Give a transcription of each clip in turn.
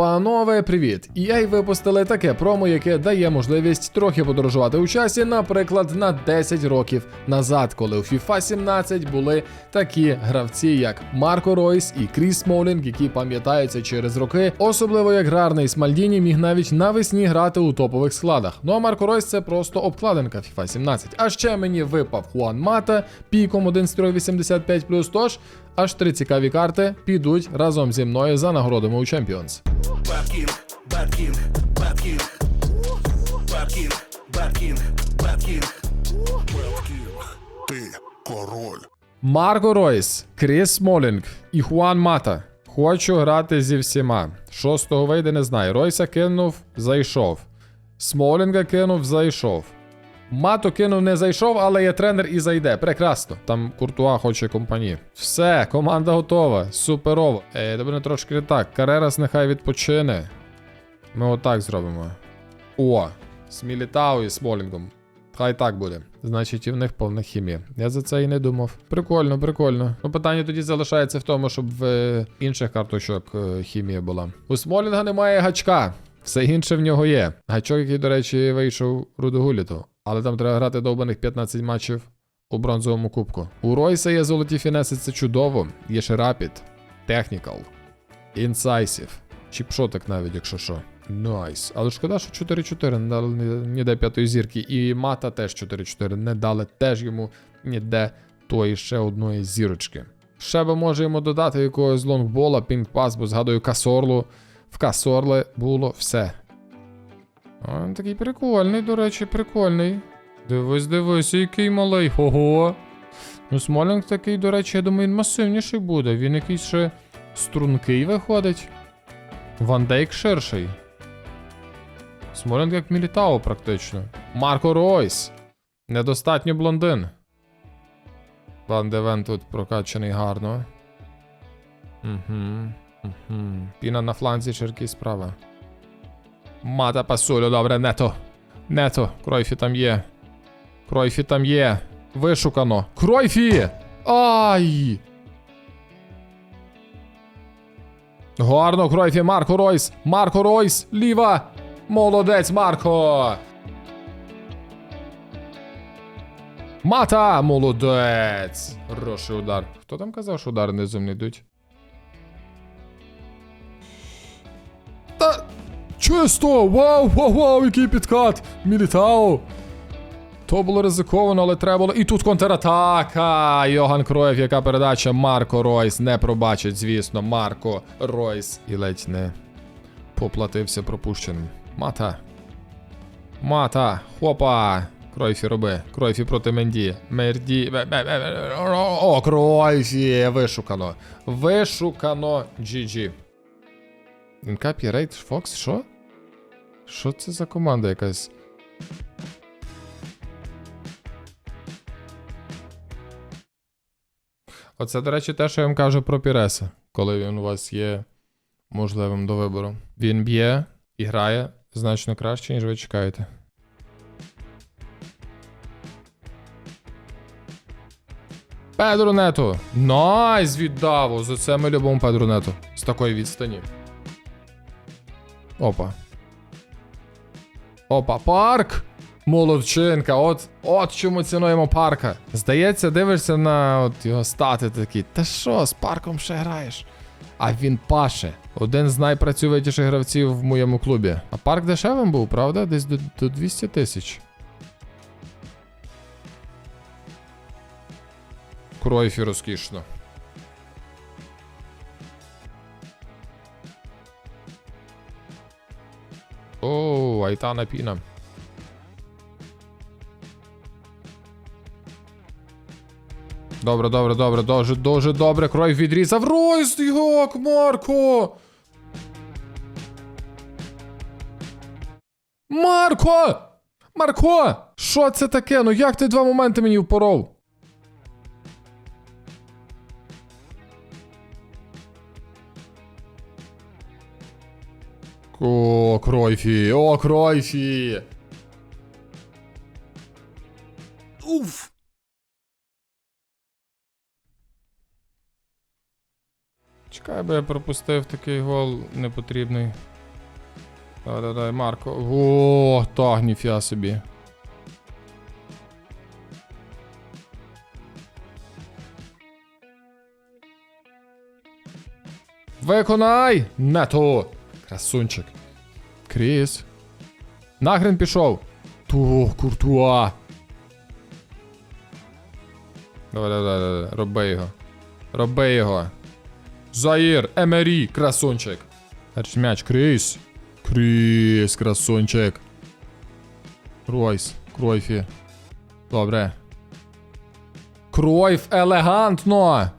Панове, привіт! EA випустили таке промо, яке дає можливість трохи подорожувати у часі, наприклад, на 10 років назад, коли у FIFA 17 були такі гравці, як Марко Ройс і Кріс Смолінг, які пам'ятаються через роки, особливо як гарний Смальдіні міг навіть навесні грати у топових складах. Ну а Марко Ройс це просто обкладинка FIFA 17. А ще мені випав Хуан Мата піком 1,85+, тож аж три цікаві карти підуть разом зі мною за нагородами у Champions. Ти король. Марко Ройс, Кріс Смолінг і Хуан Мата. Хочу грати зі всіма. Шостого вийде, не знаю. Ройса кинув, зайшов. Смолінга кинув, зайшов. Мато кинув, не зайшов, але є тренер і зайде. Прекрасно. Там Куртуа хоче компанії. Все, команда готова. Суперово. Е, добре, трошки не так. Карерас нехай відпочине. Ми отак зробимо. О, з Мілітау і Смолінгом. Хай так буде. Значить, і в них повна хімія. Я за це і не думав. Прикольно, прикольно. Ну, питання тоді залишається в тому, щоб в інших карточок е, хімія була. У Смолінга немає гачка. Все інше в нього є. Гачок, який, до речі, вийшов Рудогуліту. Але там треба грати довбаних 15 матчів у бронзовому кубку. У Ройса є золоті фінеси, це чудово. Є ще Rapid, Technical, Incisive, чіпшотик навіть, якщо що. Найс. Але шкода, що 4-4 не дали ні- ніде п'ятої зірки. І мата теж 4-4 не дали теж йому ніде тої ще одної зірочки. Ще би може йому додати якогось лонгбола, пінг-пас, бо згадую касорлу. В касорле було все. А, він такий прикольний, до речі, прикольний. Дивись, дивись, який малий. Ого. Ну, Смолінг такий, до речі, я думаю, він масивніший буде. Він якийсь ще стрункий виходить. Ван Дейк ширший. Смолінг як Мілітао практично. Марко Ройс. Недостатньо блондин. Ван Девен тут прокачаний гарно. Угу. Угу. Піна на фланзі черки справа. Мата пасулю, добре, нето. Нето. Кройфі там є. Кройфі там є. Вишукано. Кройфі! Ай! Гарно, Кройфі, Марко Ройс. Марко Ройс, ліва. Молодець, Марко. Мата! Молодець! Хороший удар. Хто там казав, що удари не йдуть? Чисто! Вау, вау, вау, який підкат! Мілітау! То було ризиковано, але треба було. І тут контратака! Йоган Кроєв, яка передача Марко Ройс не пробачить, звісно, Марко Ройс. І ледь не поплатився пропущеним. Мата. Мата. Хопа. Кройфі роби. Кройфі проти Менді. Мерді. О, Кройфі! Вишукано. Вишукано. GG. Інкапі Рейд Фокс, що? Що це за команда якась? Оце, до речі, те, що я вам кажу про Піреса, коли він у вас є можливим до вибору. Він б'є і грає значно краще, ніж ви чекаєте. Педро Нето! Найс віддав! За це ми любимо Педро Нето. З такої відстані. Опа. Опа, парк! Молодчинка, от, от чому цінуємо парка. Здається, дивишся на от його стати такі. Та що, з парком ще граєш? А він паше. Один з найпрацьовитіших гравців в моєму клубі. А парк дешевим був, правда? Десь до, до 200 тисяч. Кройфі розкішно. Айтана Піна. Добре, добре, добре, дуже, дуже добре. Крой відрізав. Ройс, як, Марко! Марко! Марко! Що це таке? Ну як ти два моменти мені впоров? О, Кройфі, о, Кройфі! Уф. Чекай. Би я пропустив такий гол непотрібний. Да-да-да, Марко. О, так, ніфіа собі. Виконай! Нету! Красунчик. Кріс. Нахрен пішов. Ту, куртуа. Давай, давай, давай, давай, роби його. Роби його. Заїр, Емері, красунчик. Держ м'яч, Кріс. Кріс, красунчик. Кройс, Кройфі. Добре. Кройф елегантно.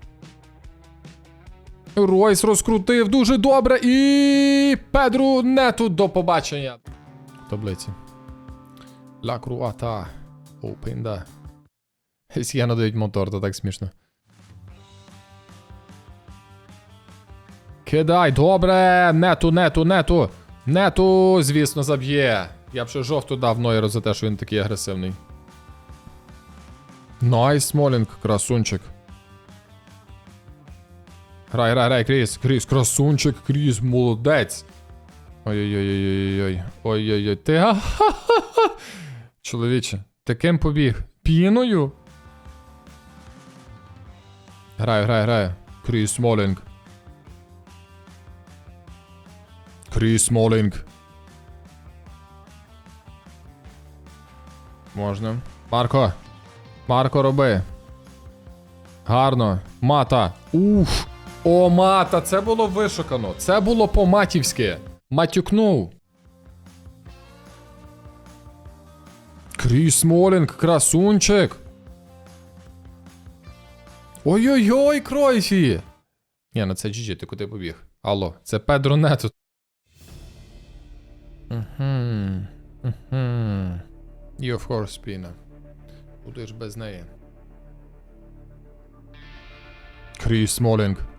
Ройс розкрутив дуже добре і Педру нету до побачення. Таблиці. Ла Круата. Опенда. Я надають мотор, то так смішно. Кидай, добре! Нету, нету, нету! Нету, звісно, заб'є. Я б ще жовту дав Нойеру за те, що він такий агресивний. Найс, Смолінг, красунчик. Грай, грай, грай, Кріс, Кріс, красунчик, Кріс, молодець. Ой-ой-ой-ой-ой-ой. Ой-ой-ой. Ти. га-ха-ха-ха. Чоловіче, ти ким побіг? Піною? Граю, граю, граю. Кріс Смолінг. Кріс Смолінг. Можна. Марко. Марко, роби. Гарно. Мата. Уф. О, мата, це було вишукано. Це було по-матівськи. Матюкнув. Кріс Смолінг, красунчик. Ой-ой-ой, Кройфі. Ні, ну це GG, ти куди побіг? Алло, це Педро Нето. Угу. Угу. І of course, Піна. Куди ж без неї? Кріс Смолінг.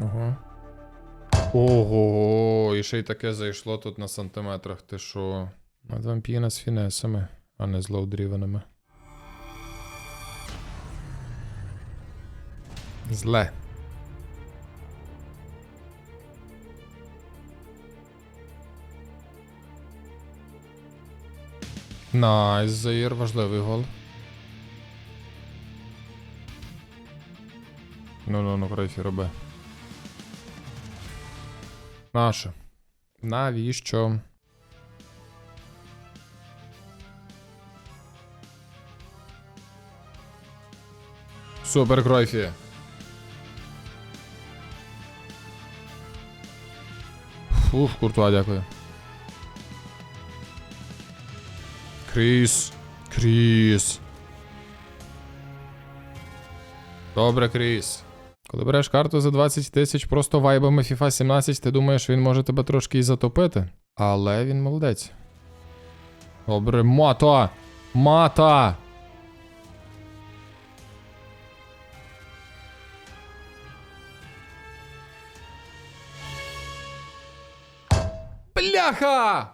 Ого. Ого, і ще й таке зайшло тут на сантиметрах. Ти що? Вампіна з фінесами, а не з лоудрівеними. Зле. Найс, Заїр, важливий гол. Ну, ну, ну, Крейфі, роби. Наше. Навіщо? Супер, Кройфі. Фух, куртуа, дякую. Кріс. Кріс. Добре, Кріс. Коли береш карту за 20 тисяч просто вайбами FIFA 17, ти думаєш, він може тебе трошки і затопити. Але він молодець. Добре, мата! Мата! Бляха!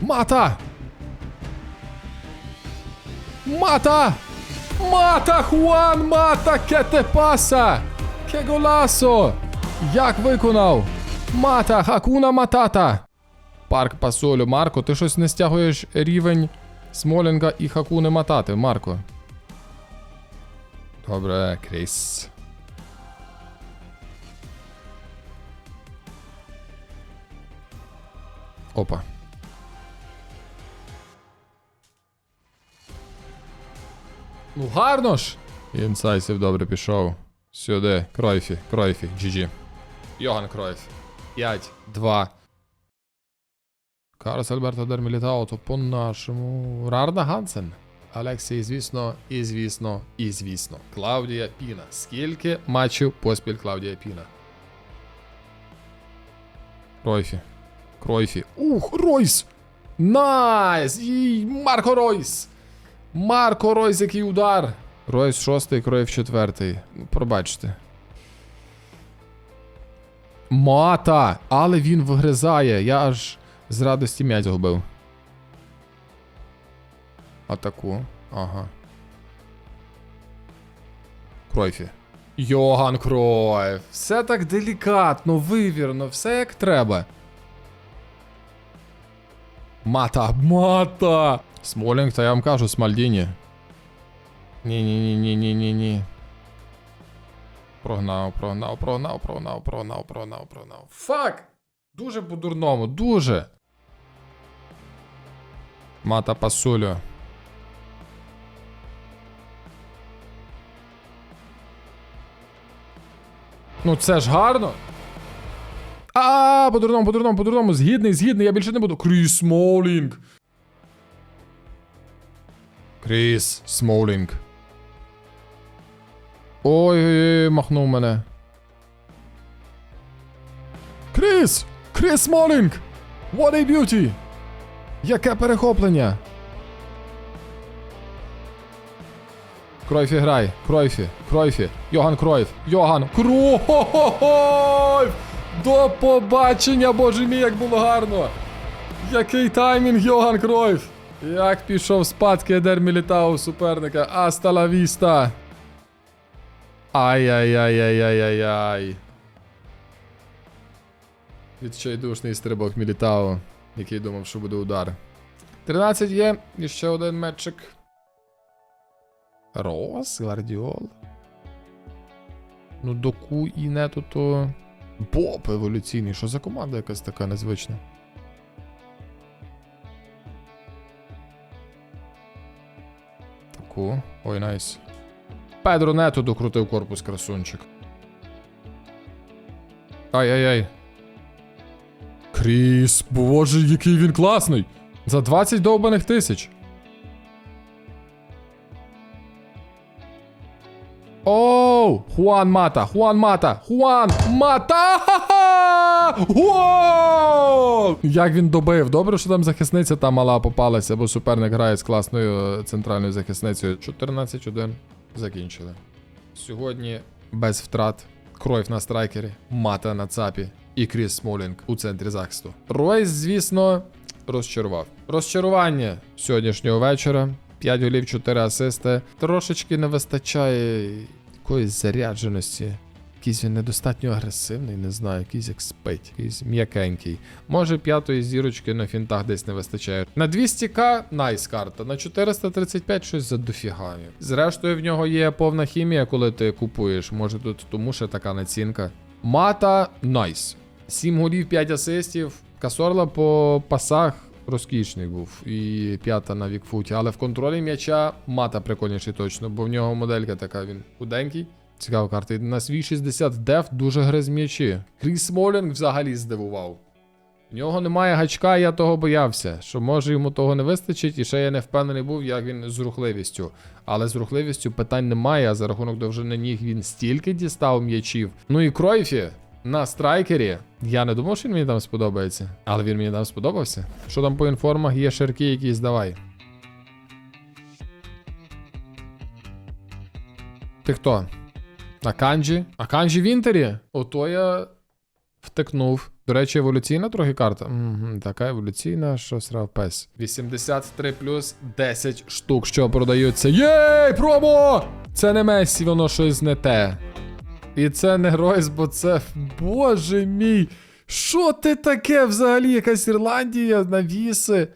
Мата! Mata! Mata, Juan! Mata! Que te pasa? Que golazo! Як виконав? Мата! Хакуна Матата! Парк Пасолю. Марко, ти щось не стягуєш рівень Смолінга і Хакуни Матати, Марко. Добре, Кріс. Опа. Ну гарно ж! Інсайсів добре пішов. Сюди. Кройфі, Кройфі, GG. Йоган Кройф. 5, 2. Карлос Альберто Дер Мілітао, то по-нашому. Рарда Гансен. Алексій, звісно, і звісно, і звісно. Клаудія Піна. Скільки матчів поспіль Клаудія Піна? Кройфі. Кройфі. Ух, Ройс! Найс! Марко Ройс! Марко Ройс, який удар! Ройс шостий, Кройф четвертий. Ну, Пробачте. Мата! Але він вигризає. Я аж з радості м'ять згубив. Атаку. Ага. Кройфі. Йоган Кройф. Все так делікатно, вивірно, все як треба. Мата, мата! Смолінг, та я вам кажу, Смальдіні. Ні-ні-ні-ні-ні-ні-ні. Прогнав, прогнав, прогнав, прогнав, прогнав, прогнав, прогнав. Фак! Дуже по-дурному, дуже. Мата пасулю. Ну це ж гарно. А, по-дурному, по-дурному, по-дурному. Згідний, згідний, я більше не буду. Кріс Смолінг. Кріс Смолінг. Ой-ой-ой, махнув мене. Кріс! Кріс Смолінг! What a beauty! Яке перехоплення! Кройфі грай, Кройфі, Кройфі, Йоган Кройф, Йоган Кройф! До побачення, боже мій, як було гарно! Який таймінг, Йоган Кройф! Як пішов спадки Едер Мілітау суперника, Аста ла віста! Ай-яй-яй-яй-яй-яй. Відчайдушний стрибок Мілітау, який думав, що буде удар. 13 є, і ще один метчик. Рос, Гвардіол. Ну, доку і нету то. Боб еволюційний. Що за команда якась така незвична? Таку. Ой, найс. Педро нету докрутив корпус красунчик. Ай-яй-яй. Кріс, боже, який він класний! За 20 довбаних тисяч. Оу! Хуан Мата! Хуан Мата! Хуан Мата! Ха-ха! Як він добив? Добре, що там захисниця та мала попалася, бо суперник грає з класною е, центральною захисницею. 14-1. Закінчили. Сьогодні без втрат. Кройф на страйкері, мата на цапі і Кріс Смолінг у центрі захисту. Ройс, звісно, розчарував. Розчарування сьогоднішнього вечора. 5 голів, 4 асисти. Трошечки не вистачає якоїсь зарядженості. Якийсь він недостатньо агресивний, не знаю, якийсь як спить, якийсь м'якенький. Може п'ятої зірочки на фінтах десь не вистачає. На 200к найс карта, на 435 щось за дофіга. Зрештою, в нього є повна хімія, коли ти купуєш. Може тут тому ще така націнка. Мата найс. 7 голів, 5 асистів. Касорла по пасах розкішний був. І п'ята на вікфуті. Але в контролі м'яча мата прикольніший точно, бо в нього моделька така, він худенький. Цікава карта. На свій 60 деф дуже гре з м'ячі. Кріс Смолінг взагалі здивував. В нього немає гачка, я того боявся, що може йому того не вистачить, і ще я не впевнений був, як він з рухливістю. Але з рухливістю питань немає, а за рахунок довжини ніг він стільки дістав м'ячів. Ну і Кройфі на страйкері. Я не думав, що він мені там сподобається. Але він мені там сподобався. Що там по інформах є ширки якісь, давай. Ти хто? Аканджі? Аканджі в інтері? Ото я втикнув. До речі, еволюційна трохи карта. Угу, така еволюційна, що срав пес. 83 плюс 10 штук, що продаються. Єй, промо! Це не Месі, воно щось не те. І це не Ройс, бо це. Боже мій! Що ти таке взагалі? Якась Ірландія, навіси?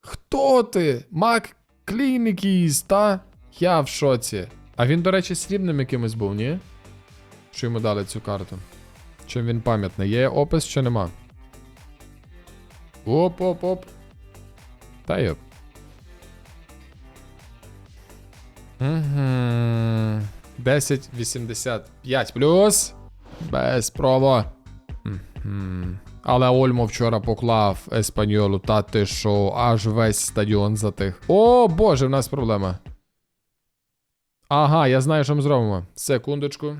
Хто ти? Мак Клін якийсь, та? Я в шоці. А він, до речі, срібним якимось був, ні? Що йому дали цю карту? Чим він пам'ятний? Є опис чи нема? Оп-оп-оп. Та йоп. Угу. 1085 плюс. Без промо. Але Ольмо вчора поклав Еспаньолу, та ти що, аж весь стадіон затих. О, боже, в нас проблема. Ага, я знаю, що ми зробимо. Секундочку.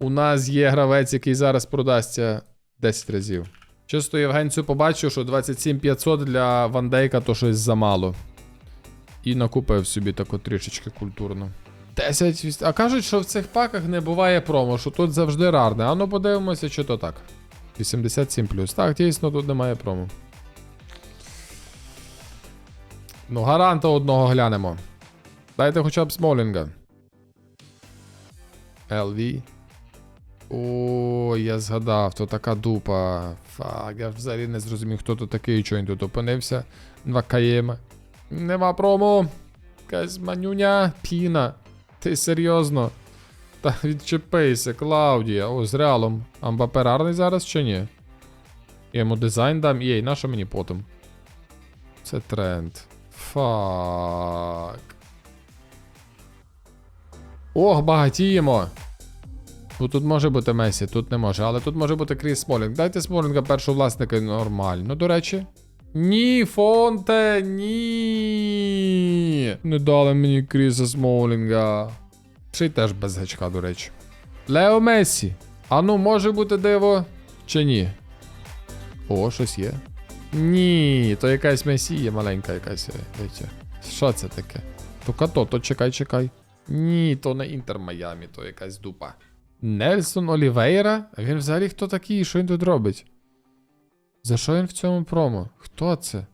У нас є гравець, який зараз продасться 10 разів. Чисто Євгенцю побачив, що 27500 для Вандейка то щось замало. І накупив собі таку трішечки культурно. 10. А кажуть, що в цих паках не буває промо, що тут завжди рарне. А ну подивимося, чи то так. 87 Так, дійсно, тут немає промо. Ну, гаранта одного глянемо. Дайте хоча б Смолінга. LV. О, я згадав, то така дупа. Фак, я взагалі не зрозумів, хто тут такий, що він тут опинився. Два каєма. Нема промо. Якась піна. Ти серйозно? Та відчепися, Клаудія. О, з реалом. Амбапе рарний зараз чи ні? Я йому дизайн дам. Єй, на що мені потім? Це тренд. Фак. Ох, багатіємо. Ну, тут може бути Месі, тут не може, але тут може бути Кріс Смолінг. Дайте Смолінга першого власника нормально. До речі. Ні, Фонте, ні. Не дали мені Кріса Смолінга. Ще й теж без гачка, до речі. Лео Месі. А ну, може бути диво чи ні? О, щось є. Ні, то якась месія маленька якась. Витя. Що це таке? То като, то чекай, чекай. Ні, то не Інтер Майамі, то якась дупа. Нельсон Олівейра? Він взагалі хто такий? Що він тут робить? За що він в цьому промо? Хто це?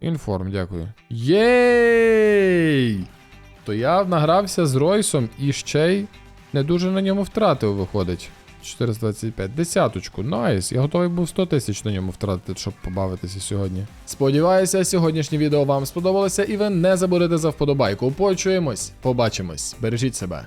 Інформ, дякую. Єй! То я награвся з Ройсом і ще й не дуже на ньому втратив, виходить. 425. Десяточку. Найс. Я готовий був 100 тисяч на ньому втратити, щоб побавитися сьогодні. Сподіваюся, сьогоднішнє відео вам сподобалося, і ви не забудете за вподобайку. Почуємось, побачимось. Бережіть себе.